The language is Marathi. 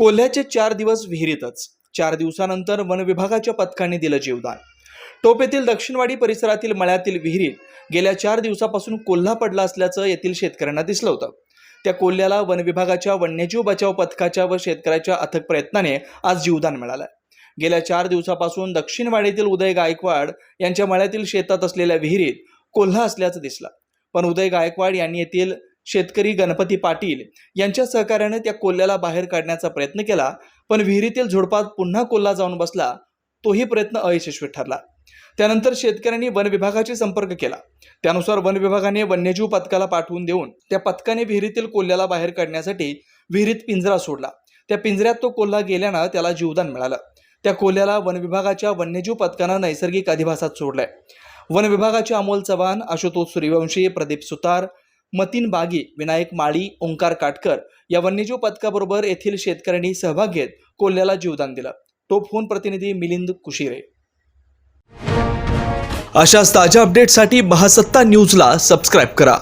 कोल्ह्याचे चार दिवस विहिरीतच. चार दिवसानंतर वन विभागाच्या पथकाने दिलं जीवदान. टोप येथील दक्षिणवाडी परिसरातील मळ्यातील विहिरीत गेल्या चार दिवसापासून कोल्हा पडला असल्याचं येथील शेतकऱ्यांना दिसलं होतं. त्या कोल्ह्याला वन विभागाच्या वन्यजीव बचाव पथकाच्या व शेतकऱ्याच्या अथक प्रयत्नाने आज जीवदान मिळालं. गेल्या चार दिवसापासून दक्षिणवाडीतील उदय गायकवाड यांच्या मळ्यातील शेतात असलेल्या विहिरीत कोल्हा असल्याचं दिसलं. पण उदय गायकवाड यांनी येथील शेतकरी गणपती पाटील यांच्या सहकार्याने त्या कोल्ह्याला बाहेर काढण्याचा प्रयत्न केला पण विहिरीतील झुडपात पुन्हा कोल्हा जाऊन बसला तोही प्रयत्न अयशस्वी ठरला. त्यानंतर शेतकऱ्यांनी वन विभागाशी संपर्क केला. त्यानुसार वन विभागाने वन्यजीव पथकाला पाठवून देऊन त्या पथकाने विहिरीतील कोल्ह्याला बाहेर काढण्यासाठी विहिरीत पिंजरा सोडला. त्या पिंजऱ्यात तो कोल्हा गेल्यानं त्याला जीवदान मिळालं. त्या कोल्ह्याला वन विभागाच्या वन्यजीव पथकानं नैसर्गिक अधिवासात सोडलंय. वन विभागाचे अमोल चव्हाण आशुतोष सूर्यवंशी प्रदीप सुतार मतीन बागी विनायक माळी ओंकार काटकर या वन्यजीव पथकाबरोबर येथील शेतकऱ्यांनी सहभाग घेत कोल्ह्याला जीवदान दिलं. तो फोन प्रतिनिधी मिलिंद कुशिरे. अशाच ताज्या अपडेटसाठी महासत्ता न्यूजला सबस्क्राईब करा.